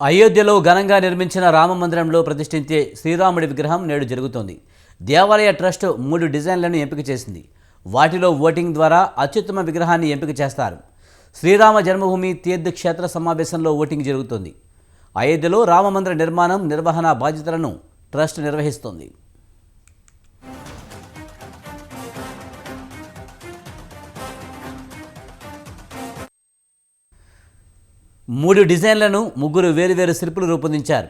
అయోధ్యలో ఘనంగా నిర్మించిన రామ మందిరంలో ప్రతిష్ఠించే శ్రీరాముడి విగ్రహం నేడు జరుగుతోంది. దేవాలయ ట్రస్ట్ మూడు డిజైన్లను ఎంపిక చేసింది. వాటిలో ఓటింగ్ ద్వారా అత్యుత్తమ విగ్రహాన్ని ఎంపిక చేస్తారు. శ్రీరామ జన్మభూమి తీర్థక్షేత్ర సమావేశంలో ఓటింగ్ జరుగుతోంది. అయోధ్యలో రామ మందిర నిర్మాణం నిర్వహణ బాధ్యతలను ట్రస్ట్ నిర్వహిస్తోంది. మూడు డిజైన్లను ముగ్గురు వేరువేరు శిల్పులు రూపొందించారు.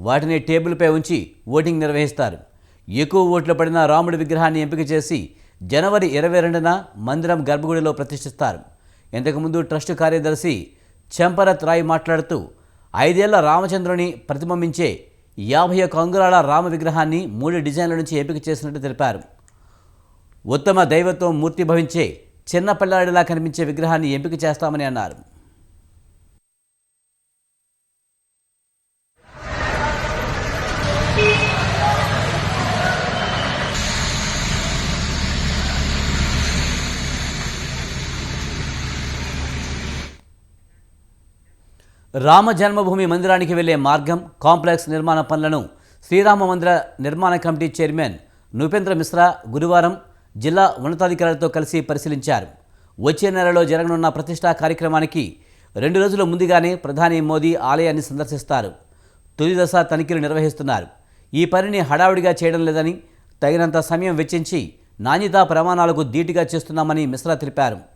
వాటిని టేబుల్పై ఉంచి ఓటింగ్ నిర్వహిస్తారు. ఎక్కువ ఓట్లు పడిన రాముడి విగ్రహాన్ని ఎంపిక చేసి జనవరి ఇరవై రెండున మందిరం గర్భగుడిలో ప్రతిష్ఠిస్తారు. ఇంతకుముందు ట్రస్ట్ కార్యదర్శి చెంపరత్ రాయ్ మాట్లాడుతూ ఐదేళ్ళ రామచంద్రుని ప్రతిబింబించే యాభై ఒక్క అంగుళాల రామ విగ్రహాన్ని మూడు డిజైన్ల నుంచి ఎంపిక చేసినట్టు తెలిపారు. ఉత్తమ దైవత్వం మూర్తి భవించే చిన్న పిల్లాడిలా కనిపించే విగ్రహాన్ని ఎంపిక చేస్తామని అన్నారు. రామ జన్మభూమి మందిరానికి వెళ్ళే మార్గం కాంప్లెక్స్ నిర్మాణ పనులను శ్రీరామ మందిర నిర్మాణ కమిటీ చైర్మన్ నృపేంద్ర మిశ్రా గురువారం జిల్లా ఉన్నతాధికారులతో కలిసి పరిశీలించారు. వచ్చే నెలలో జరగనున్న ప్రతిష్టా కార్యక్రమానికి రెండు రోజుల ముందుగానే ప్రధాని మోదీ ఆలయాన్ని సందర్శిస్తారు. తొలి దశ తనిఖీలు నిర్వహిస్తున్నారు. ఈ పనిని హడావుడిగా చేయడం లేదని తగినంత సమయం వెచ్చించి నాణ్యతా ప్రమాణాలకు ధీటుగా చేస్తున్నామని మిశ్రా తెలిపారు.